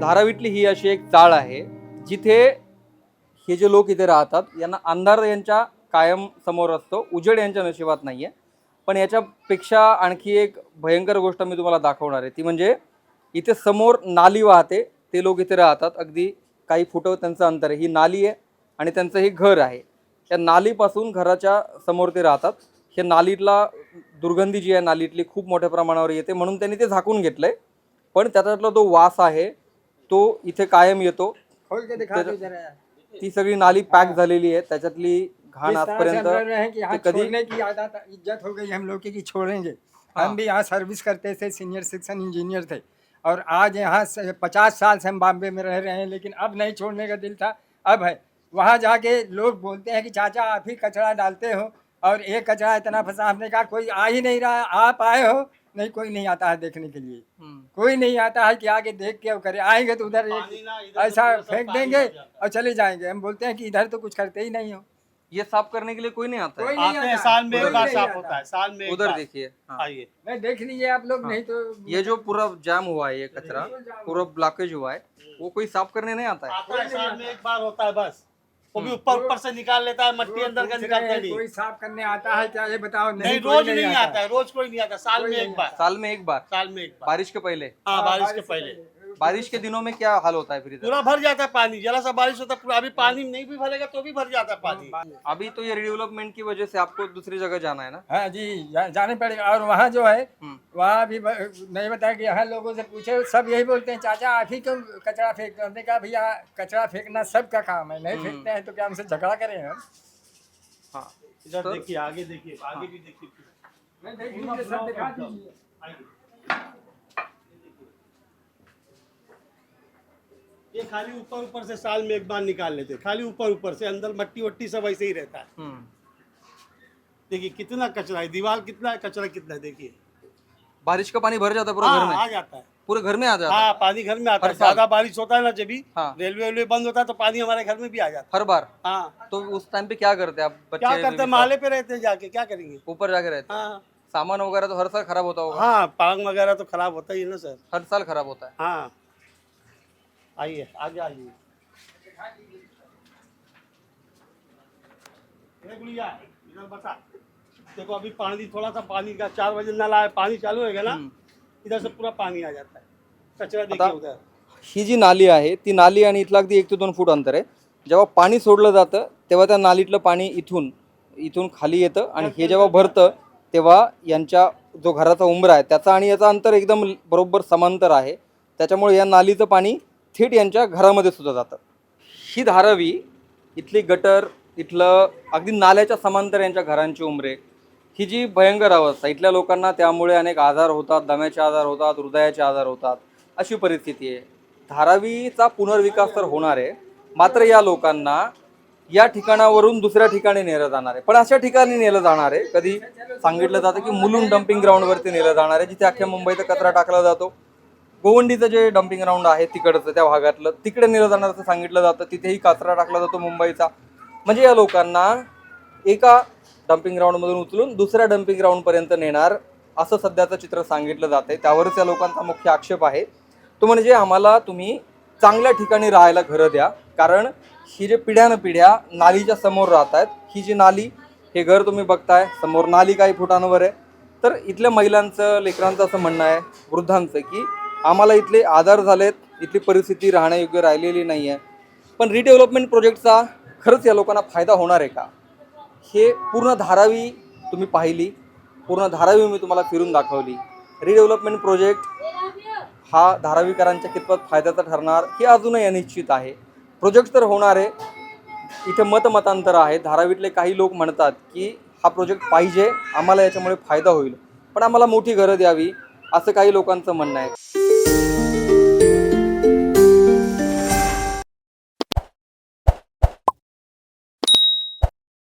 धारावीतली ही अशी एक चाळ आहे जिथे हे जे लोक इथे राहतात यांना अंधार यांच्या कायम समोर असतो उजेड यांच्या नशिबात नाही आहे पण याच्यापेक्षा आणखी एक भयंकर गोष्ट मी तुम्हाला दाखवणार आहे ती म्हणजे इथे समोर नाली वाहते ते लोक इथे राहतात. अगदी काही फुटं त्यांचं अंतर आहे. ही नाली आहे आणि त्यांचं हे घर आहे. त्या नालीपासून घराच्या समोर ते राहतात. हे नालीतला दुर्गंधी जी आहे नालीतली खूप मोठ्या प्रमाणावर येते म्हणून त्यांनी ते झाकून घेतलं आहे पण त्याच्यातला जो वास आहे तो इथे कायम येतो. खोल के दिखा दो जरा. ती सगळी नाली पॅक झालेली आहे. त्याच्यातली घाण इस तरह से हम रह आजपर्यंत रहे हैं कि यहाँ ते कधी- छोड़ने की आदत इज़्ज़त हो गई हम लोग की कि छोड़ेंगे. हम भी यहाँ सर्विस करते थे सीनियर सेक्शन इंजीनियर थे. और आज यहाँ से पचास साल से हम बॉम्बे में रह रहे हैं लेकिन अब नहीं छोड़ने का दिल था अब है. वहाँ जाके लोग बोलते हैं कि चाचा आप ही कचरा डालते हो और एक कचरा इतना फंसा हमने कहा कोई आ ही नहीं रहा आप आए हो नहीं कोई नहीं आता है देखने के लिए। हम्म. कोई नहीं आता है कि आगे देख के करे। आएँगे तो उधर ऐसा फेंक देंगे और चले जाएँगे। हम बोलते हैं कि इधर तो कुछ करते ही नहीं हो। ये साफ़ करने के लिए कोई नहीं आता कोई है नहीं आते हैं। साल में एक बार साफ़ होता है साल में उधर देखिए हाँ. आइए। नहीं देख लीजिए आप लोग नहीं तो ये जो पूरा जाम हुआ है ये कचरा पूरा ब्लॉकेज हुआ है वो कोई साफ़ करने नहीं आता आता है साल में एक बार होता है बस। वो भी ऊपर ऊपर से निकाल लेता है मट्टी अंदर का निकालता हैं, नहीं कोई साफ करने आता है क्या? ये बताओ नहीं कोई रोज नहीं आता। है रोज कोई नहीं आता साल में नहीं एक बार। साल में एक बार? साल में एक बार। बारिश के पहले? हाँ बारिश के पहले। बारिश के दिनों में क्या हाल होता है फिर इधर? पूरा भर जाता है पानी। जरा सा बारिश होता है पूरा अभी पानी नहीं भी भरेगा तो भी भर जाता है पानी। अभी तो ये रिडेवलपमेंट की वजह से आपको दूसरी जगह जाना है ना? हाँ जी जा, जाने पड़ेगा। और वहाँ जो है हम्म. वहाँ भी नहीं बताया कि यहाँ लोगों से पूछे। सब यही बोलते हैं चाचा आप ही क्यों कचरा फेंकते हो? हमने कहा भैया कचरा फेंकना सबका काम है। नहीं हम्म। फेंकते हैं तो क्या हमसे झगड़ा करें हम? हाँ। इधर तो- देखिए आगे देखिए आगे भी देखिए नहीं, देख लीजिए, सब दिखा दीजिए। आइए। ये खाली ऊपर ऊपर से साल में एक बार निकाल लेते हैं। खाली ऊपर ऊपर से अंदर मट्टी वट्टी सब ऐसे ही रहता है। हम्म. देखिए कितना कचरा है दीवार कितना है कचरा कितना है देखिए। बारिश का पानी भर जाता है पूरा घर हाँ में? आ जाता है। पूरे घर में आ जाता है? हाँ पानी घर में आता है। ज़्यादा बारिश होता है ना जब भी हाँ। रेलवे वेलवे बंद होता है तो पानी हमारे घर में भी आ जाता है। हर बार? हाँ। तो उस टाइम पे क्या करते हैं आप बच्चे क्या करते हैं? माले पे रहते हैं जाके क्या करेंगे? ऊपर जाके रहते हाँ। सामान वगैरह तो हर साल खराब होता होगा। हाँ पांग वगैरह तो खराब होता ही है ना सर। हर साल खराब होता है? हाँ। आइए आगे आइए। इधर बता देखो अभी पानी थोड़ा सा पानी का चार बजे नला है पानी चालू होगा ना हम्म. इधर से पूरा पानी आ जाता है। कचरा देखिए उधर। ही जी नाली आहे ती नाली आणि इथलं अगदी एक ते दोन फूट अंतर आहे. जेव्हा पाणी सोडलं जातं तेव्हा त्या नालीतलं पाणी इथून इथून खाली येतं आणि हे जेव्हा भरतं तेव्हा यांच्या जो घराचा उंबरा आहे त्याचा आणि याचा अंतर एकदम बरोबर समांतर आहे. त्याच्यामुळे या नालीचं पाणी थेट यांच्या घरामध्ये सुद्धा जातं ही धारावी इथली गटर इथलं अगदी नाल्याच्या समांतर यांच्या घरांची उंबरे ही जी भयंकर अवस्था इथल्या लोकांना त्यामुळे अनेक आजार होतात दम्याचे आजार होतात हृदयाचे आजार होतात अशी परिस्थिती आहे. धारावीचा पुनर्विकास तर होणार आहे मात्र या लोकांना या ठिकाणावरून दुसऱ्या ठिकाणी नेलं जाणार आहे. पण अशा ठिकाणी नेलं जाणार आहे कधी सांगितलं जातं की मुलुंड डम्पिंग ग्राउंडवरती नेलं जाणार आहे जिथे अख्ख्या मुंबईचा कचरा टाकला जातो. गोवंडीचं जे डम्पिंग ग्राउंड आहे तिकडचं त्या भागातलं तिकडे नेलं जाणार असं सांगितलं जातं तिथेही कचरा टाकला जातो मुंबईचा. म्हणजे या लोकांना एका डम्पिंग ग्राउंडमधून उचलून दुसऱ्या डम्पिंग ग्राउंडपर्यंत नेणार असं सध्याचं चित्र सांगितलं जाते त्यावरच या लोकांचा मुख्य आक्षेप आहे. तो म्हणजे आम्हाला तुम्ही चांगल्या ठिकाणी राहायला घरं द्या. कारण ही जे पिढ्यानं पिढ्या नालीच्या समोर राहत आहेत ही जी नाली हे घर तुम्ही बघताय समोर नाली काही फुटांवर आहे. तर इथल्या महिलांचं लेकरांचं असं म्हणणं आहे वृद्धांचं की आम्हाला इथले आधार झालेत इथली परिस्थिती राहण्यायोग्य राहिलेली नाही आहे पण रिडेव्हलपमेंट प्रोजेक्टचा खरंच या लोकांना फायदा होणार आहे का? हे पूर्ण धारावी तुम्ही पाहिली पूर्ण धारावी मी तुम्हाला फिरून दाखवली. रिडेव्हलपमेंट प्रोजेक्ट हा धारावीकरांच्या कितपत फायद्याचा ठरणार हे अजूनही अनिश्चित आहे. प्रोजेक्ट तर होणार आहे. इथे मतमतांतर आहे. धारावीतले काही लोक म्हणतात की हा प्रोजेक्ट पाहिजे आम्हाला याच्यामुळे फायदा होईल. पण आम्हाला मोठी घरं द्यावी असं काही लोकांचं म्हणणं आहे.